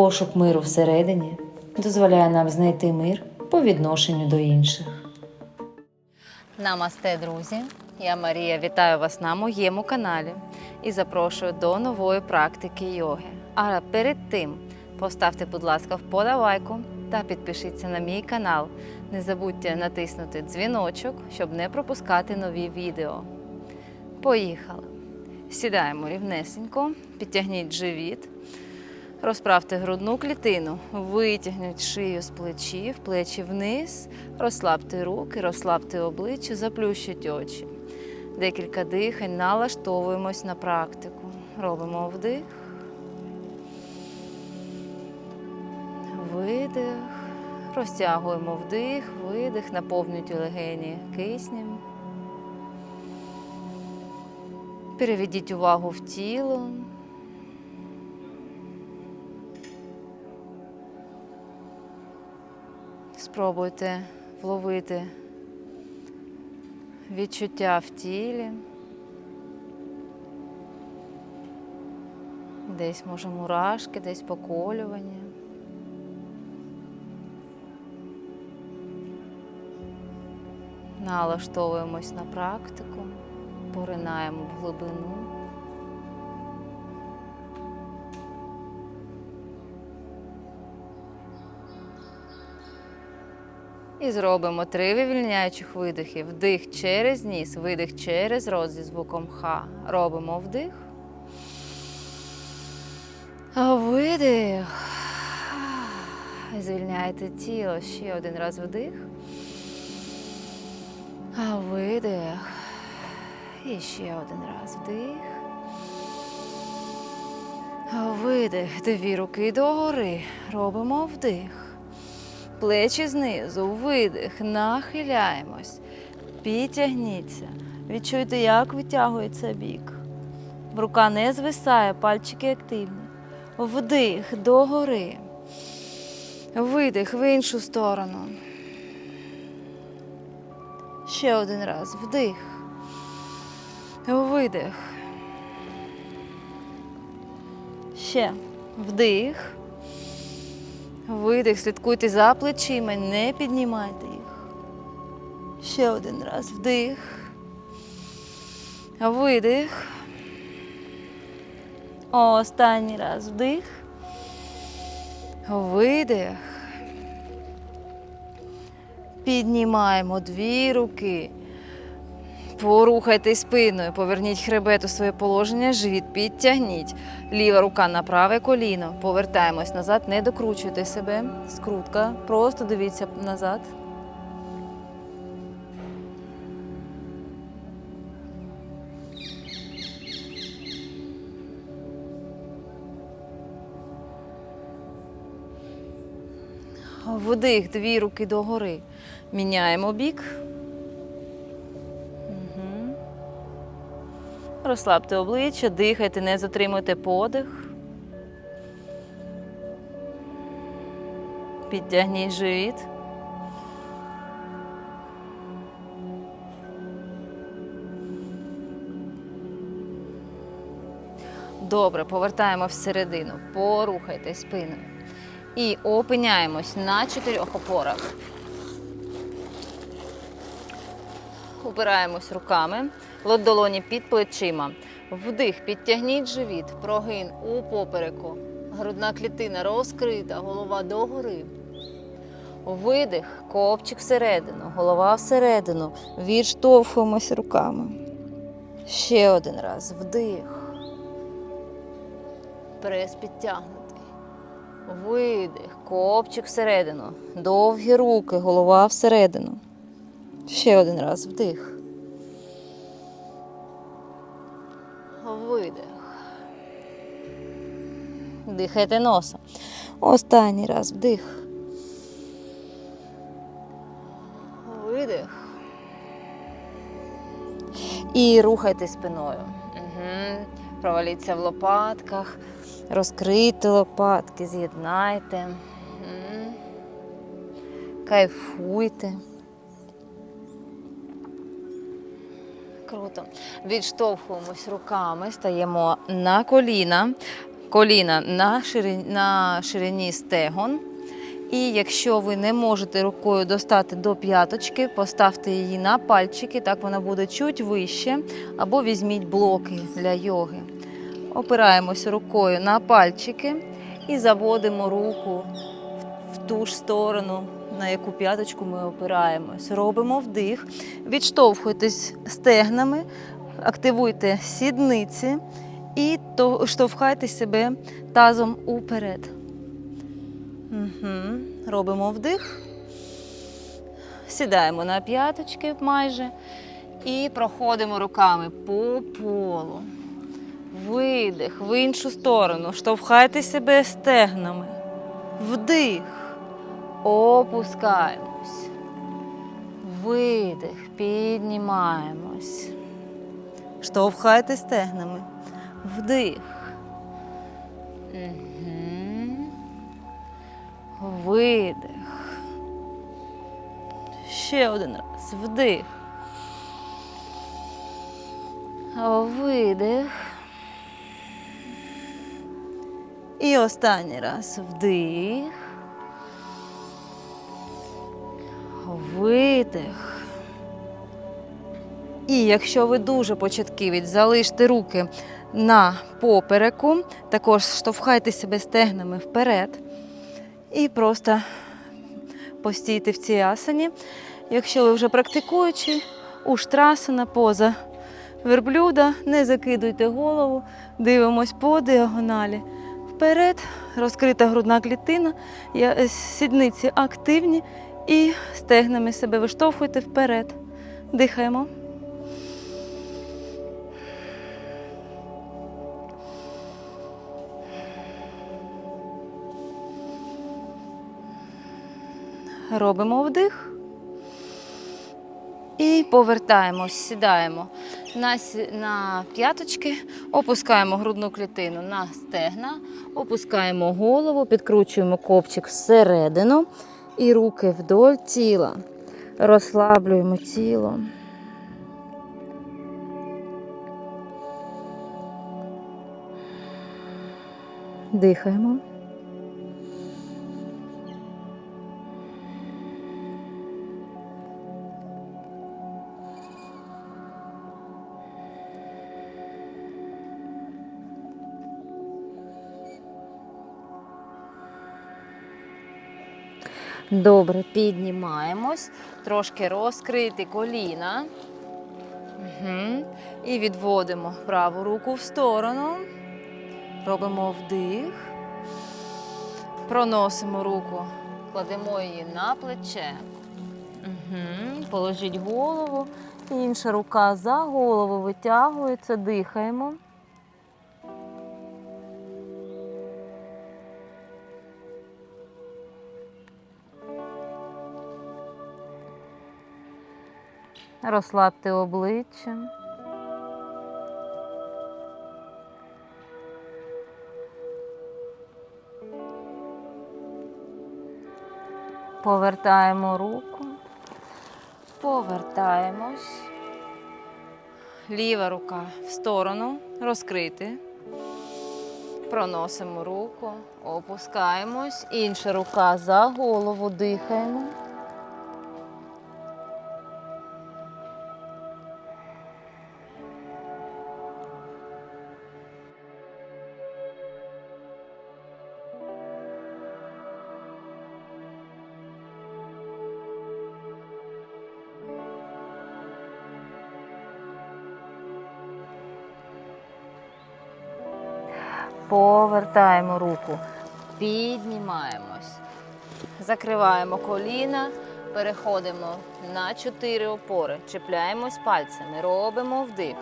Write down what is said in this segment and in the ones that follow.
Пошук миру всередині дозволяє нам знайти мир по відношенню до інших. Намасте, друзі! Я Марія вітаю вас на моєму каналі і запрошую до нової практики йоги. А перед тим поставте, будь ласка, вподобайку та підпишіться на мій канал. Не забудьте натиснути дзвіночок, щоб не пропускати нові відео. Поїхали! Сідаємо рівнесенько, підтягніть живіт. Розправте грудну клітину, витягніть шию з плечів, плечі вниз, розслабте руки, розслабте обличчя, заплющіть очі. Декілька дихань, налаштовуємось на практику. Робимо вдих, видих, розтягуємо вдих, видих, наповнюйте легені киснем. Переведіть увагу в тіло. Спробуйте вловити відчуття в тілі. Десь може мурашки, десь поколювання. Налаштовуємось на практику, поринаємо в глибину. І зробимо три вивільняючих видихи. Вдих через ніс, видих через рот зі звуком Х. Робимо вдих. Видих. Звільняйте тіло. Ще один раз вдих. Видих. І ще один раз вдих. Видих. Дві руки догори. Робимо вдих. Плечі знизу, видих, нахиляємось. Підтягніться. Відчуйте, як витягується бік. Рука не звисає, пальчики активні. Вдих догори. Видих в іншу сторону. Ще один раз. Вдих. Видих. Ще. Вдих. Видих, слідкуйте за плечима, не піднімайте їх. Ще один раз вдих. Видих. Останній раз вдих. Видих. Піднімаємо дві руки. Порухайте спиною, поверніть хребет у своє положення, живіт підтягніть. Ліва рука на праве коліно. Повертаємось назад, не докручуйте себе. Скрутка. Просто дивіться назад. Вдих, дві руки догори. Міняємо бік. Розслабте обличчя, дихайте, не затримуйте подих. Підтягніть живіт. Добре, повертаємо всередину. Порухайте спиною. І опиняємось на чотирьох опорах. Упираємось руками, долоні під плечима. Вдих, підтягніть живіт, прогин у попереку. Грудна клітина розкрита, голова догори. Видих, копчик всередину, голова всередину. Відштовхуємось руками. Ще один раз. Вдих. Прес підтягнутий. Видих, копчик всередину. Довгі руки, голова всередину. Ще один раз вдих. Видих. Дихайте носом. Останній раз вдих. Видих. І рухайте спиною. Угу. Проваліться в лопатках, розкрийте лопатки, з'єднайте. Кайфуйте. Круто. Відштовхуємось руками, стаємо на коліна, коліна на ширині, на ширині стегон. І якщо ви не можете рукою достати до п'яточки, поставте її на пальчики, так вона буде чуть вище, або візьміть блоки для йоги. Опираємось рукою на пальчики і заводимо руку в ту ж сторону, на яку п'яточку ми опираємось. Робимо вдих, відштовхуйтесь стегнами, активуйте сідниці і штовхайте себе тазом уперед. Угу. Робимо вдих. Сідаємо на п'яточки майже і проходимо руками по полу. Видих в іншу сторону. Штовхайте себе стегнами. Вдих. Опускаємось. Видих. Піднімаємось. Штовхайте стегнами. Вдих. Угу. Видих. Ще один раз. Вдих. Видих. І останній раз вдих. Видих. І якщо ви дуже початківець, залиште руки на попереку, також штовхайте себе стегнами вперед. І просто постійте в цій асані. Якщо ви вже практикуючи, уштрасана поза верблюда, не закидуйте голову, дивимось по діагоналі. Вперед, розкрита грудна клітина, сідниці активні і стегнами себе виштовхуйте вперед. Дихаємо. Робимо вдих. І повертаємось, сідаємо на, на п'яточки, опускаємо грудну клітину на стегна, опускаємо голову, підкручуємо копчик всередину і руки вдоль тіла. Розслаблюємо тіло. Дихаємо. Добре, піднімаємось, трошки розкриті коліна. Угу. І відводимо праву руку в сторону. Робимо вдих. Проносимо руку, кладемо її на плече. Угу. Положіть голову. Інша рука за голову витягується, дихаємо. Розслабте обличчя. Повертаємо руку. Повертаємось. Ліва рука в сторону, розкрити. Проносимо руку, опускаємось. Інша рука за голову, дихаємо. Повертаємо руку, піднімаємось, закриваємо коліна, переходимо на чотири опори, чіпляємось пальцями, робимо вдих.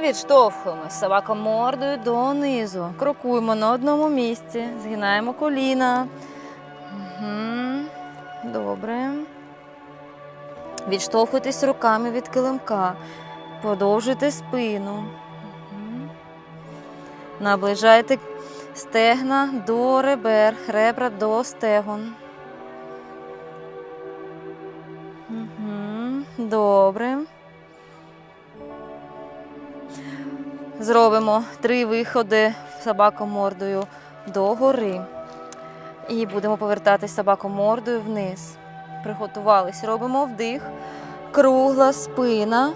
Відштовхуємось собака мордою донизу. Крокуємо на одному місці, згинаємо коліна. Угу. Добре. Відштовхуйтесь руками від килимка. Подовжуйте спину. Наближайте стегна до ребер, ребра до стегон. Добре. Зробимо три виходи собаку мордою догори. І будемо повертатись собаку мордою вниз. Приготувались. Робимо вдих. Кругла спина.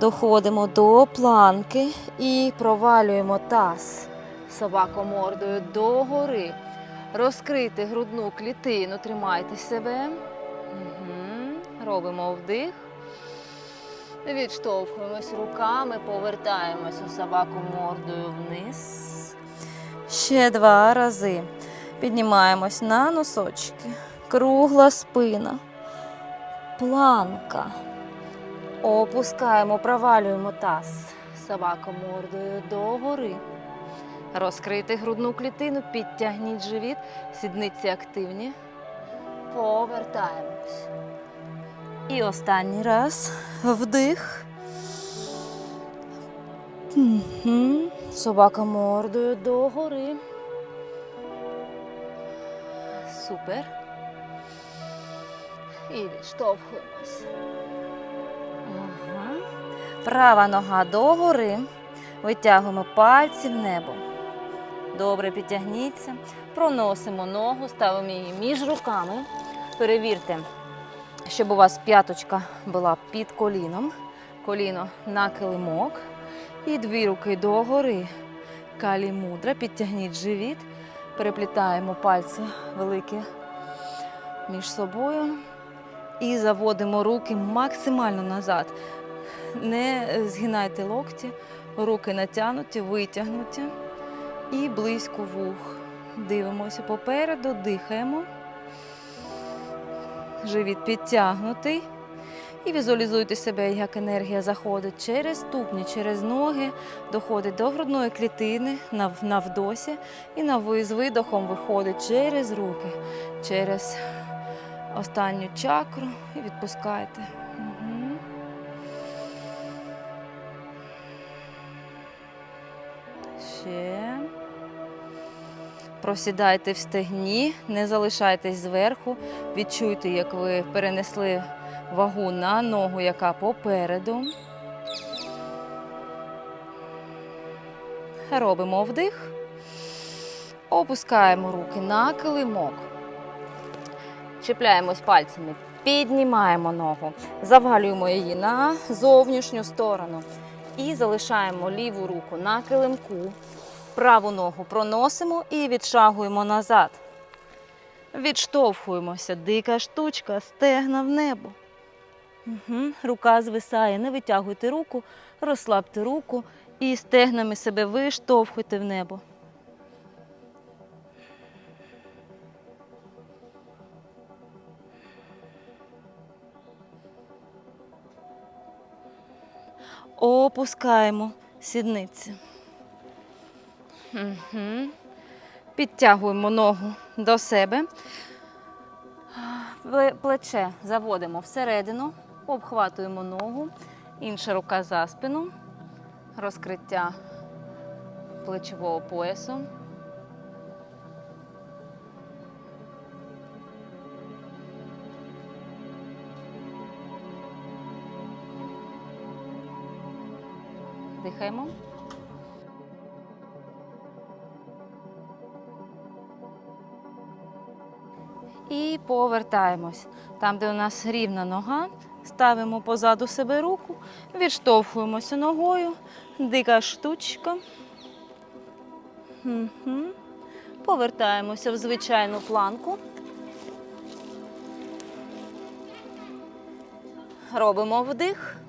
Доходимо до планки і провалюємо таз. Собаку мордою догори. Розкрити грудну клітину, тримайте себе. Угу. Робимо вдих. Відштовхуємось руками, повертаємось у собаку мордою вниз. Ще два рази. Піднімаємось на носочки. Кругла спина. Планка. Опускаємо, провалюємо таз. Собака мордою догори. Розкрийте грудну клітину, підтягніть живіт, сідниці активні. Повертаємось. І останній раз вдих. Собака мордою догори. Супер. І відштовхуємось. Права нога догори. Витягуємо пальці в небо. Добре, підтягніться. Проносимо ногу, ставимо її між руками. Перевірте, щоб у вас п'яточка була під коліном. Коліно на килимок. І дві руки догори. Калі мудра. Підтягніть живіт. Переплітаємо пальці великі між собою. І заводимо руки максимально назад. Не згинайте локті, руки натягнуті, витягнуті і близько вух. Дивимося попереду, дихаємо. Живіт підтягнутий. І візуалізуйте себе, як енергія заходить через ступні, через ноги, доходить до грудної клітини на, вдосі і на з видохом виходить через руки, через останню чакру і відпускайте. Ще. Просідайте в стегні, не залишайтесь зверху. Відчуйте, як ви перенесли вагу на ногу, яка попереду. Робимо вдих. Опускаємо руки на килимок. Чіпляємось пальцями, піднімаємо ногу, завалюємо її на зовнішню сторону і залишаємо ліву руку на килимку. Праву ногу проносимо і відшагуємо назад. Відштовхуємося. Дика штучка, стегна в небо. Угу. Рука звисає. Не витягуйте руку, розслабте руку і стегнами себе виштовхуйте в небо. Опускаємо сідниці. Угу. Підтягуємо ногу до себе. Плече заводимо всередину, обхватуємо ногу, інша рука за спину, розкриття плечового поясу. Дихаємо. І повертаємось. Там, де у нас рівна нога, ставимо позаду себе руку, відштовхуємося ногою, дика штучка. Угу. Повертаємося в звичайну планку. Робимо вдих.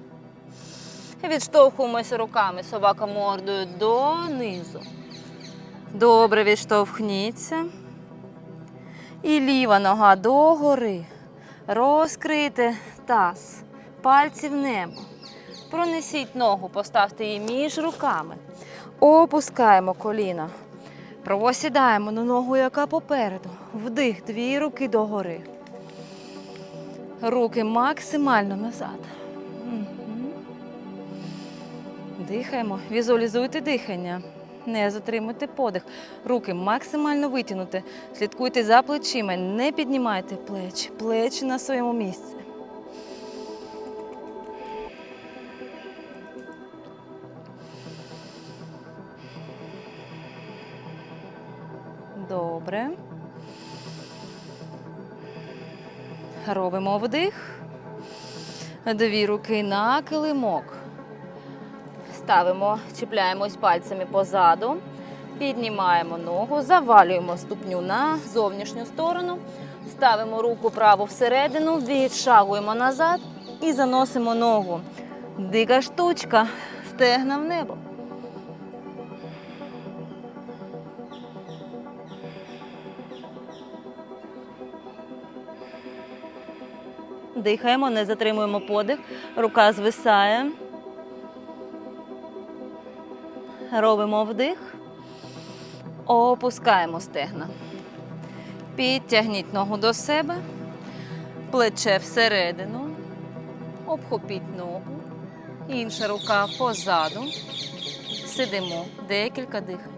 Відштовхуємося руками, собака мордою донизу. Добре відштовхніться. І ліва нога догори. Розкрийте таз, пальці в небо. Пронесіть ногу, поставте її між руками. Опускаємо коліна. Просідаємо на ногу, яка попереду. Вдих, дві руки догори. Руки максимально назад. Дихаємо. Візуалізуйте дихання. Не затримуйте подих. Руки максимально витягнути. Слідкуйте за плечима. Не піднімайте плечі. Плечі на своєму місці. Добре. Робимо вдих. Дві руки на килимок. Ставимо, чіпляємось пальцями позаду. Піднімаємо ногу, завалюємо ступню на зовнішню сторону. Ставимо руку праву всередину, відшагуємо назад і заносимо ногу. Дика штучка, стегна в небо. Дихаємо, не затримуємо подих. Рука звисає. Робимо вдих. Опускаємо стегна. Підтягніть ногу до себе, плече всередину, обхопіть ногу, інша рука позаду. Сидимо декілька дихань.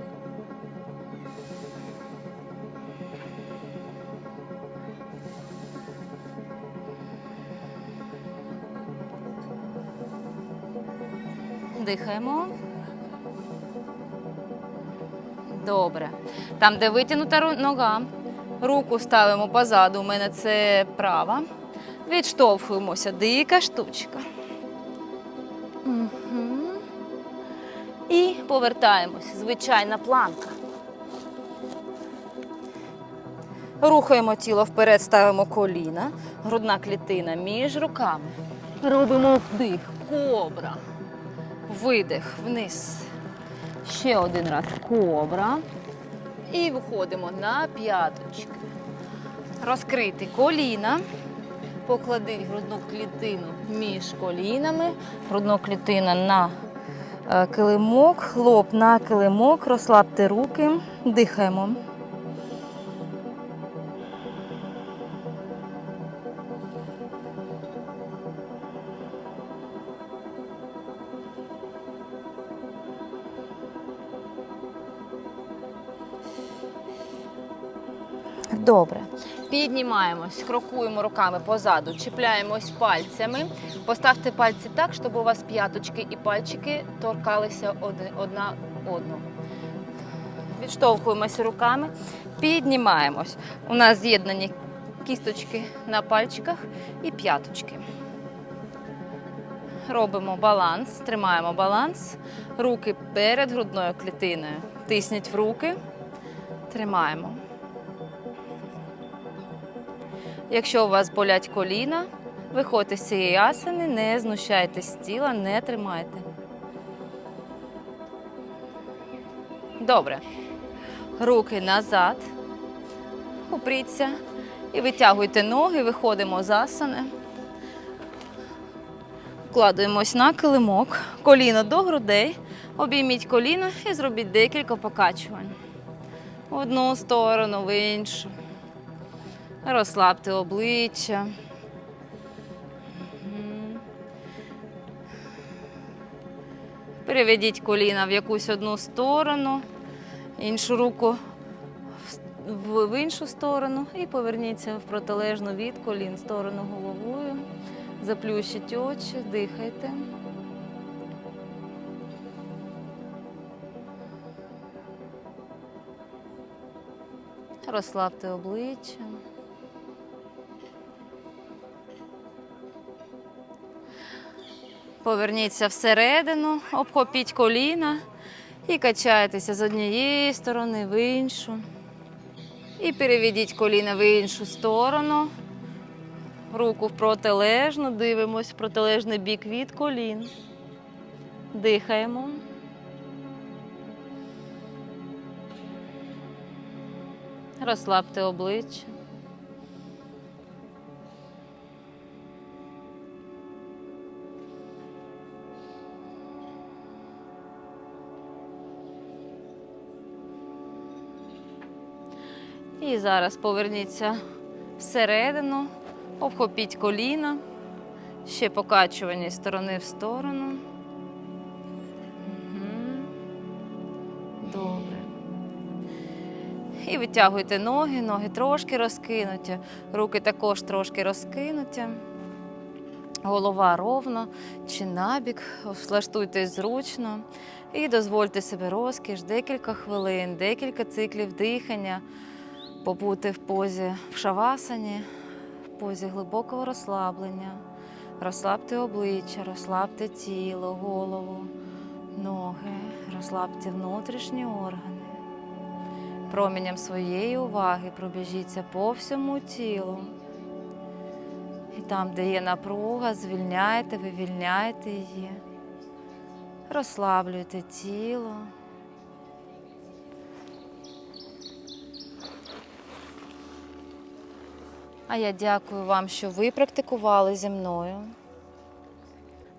Дихаємо. Добре. Там, де витягнута нога, руку ставимо позаду. У мене це права. Відштовхуємося. Дика штучка. Мгм. І повертаємось. Звичайна планка. Рухаємо тіло вперед, ставимо коліна, грудна клітина між руками. Робимо вдих, кобра. Видих вниз. Ще один раз кобра. І виходимо на п'яточки. Розкрити коліна. Поклади грудну клітину між колінами. Грудну клітина на е, килимок, лоб на килимок, розслабте руки, дихаємо. Добре. Піднімаємось, крокуємо руками позаду, чіпляємось пальцями. Поставте пальці так, щоб у вас п'яточки і пальчики торкалися одна одну. Відштовхуємося руками, піднімаємось. У нас з'єднані кісточки на пальчиках і п'яточки. Робимо баланс, тримаємо баланс. Руки перед грудною клітиною. Тисніть в руки, тримаємо. Якщо у вас болять коліна, виходьте з цієї асани, не знущайтесь з тіла, не тримайте. Добре. Руки назад. Упріться і витягуйте ноги, виходимо з асани. Вкладуємось на килимок, коліно до грудей, обійміть коліно і зробіть декілька покачувань. В одну сторону, в іншу. Розслабте обличчя. Переведіть коліна в якусь одну сторону, іншу руку в, іншу сторону і поверніться в протилежну від колін сторону головою. Заплющіть очі, дихайте. Розслабте обличчя. Поверніться всередину, обхопіть коліна і качайтеся з однієї сторони в іншу. І переведіть коліна в іншу сторону. Руку в протилежну, дивимось в протилежний бік від колін. Дихаємо. Розслабте обличчя. І зараз поверніться всередину, обхопіть коліна, ще покачування сторони в сторону. Добре. І витягуйте ноги, ноги трошки розкинуті, руки також трошки розкинуті. Голова ровно чи набік, влаштуйтесь зручно і дозвольте себе розкіш декілька хвилин, декілька циклів дихання побути в позі в шавасані, в позі глибокого розслаблення. Розслабте обличчя, розслабте тіло, голову, ноги, розслабте внутрішні органи. Промінням своєї уваги пробіжіться по всьому тілу. І там, де є напруга, звільняйте, вивільняйте її. Розслаблюйте тіло. А я дякую вам, що ви практикували зі мною.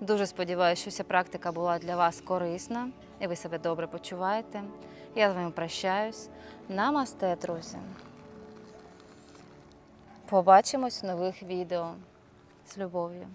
Дуже сподіваюся, що ця практика була для вас корисна і ви себе добре почуваєте. Я з вами прощаюсь. Намасте, друзі. Побачимось в нових відео. З любов'ю.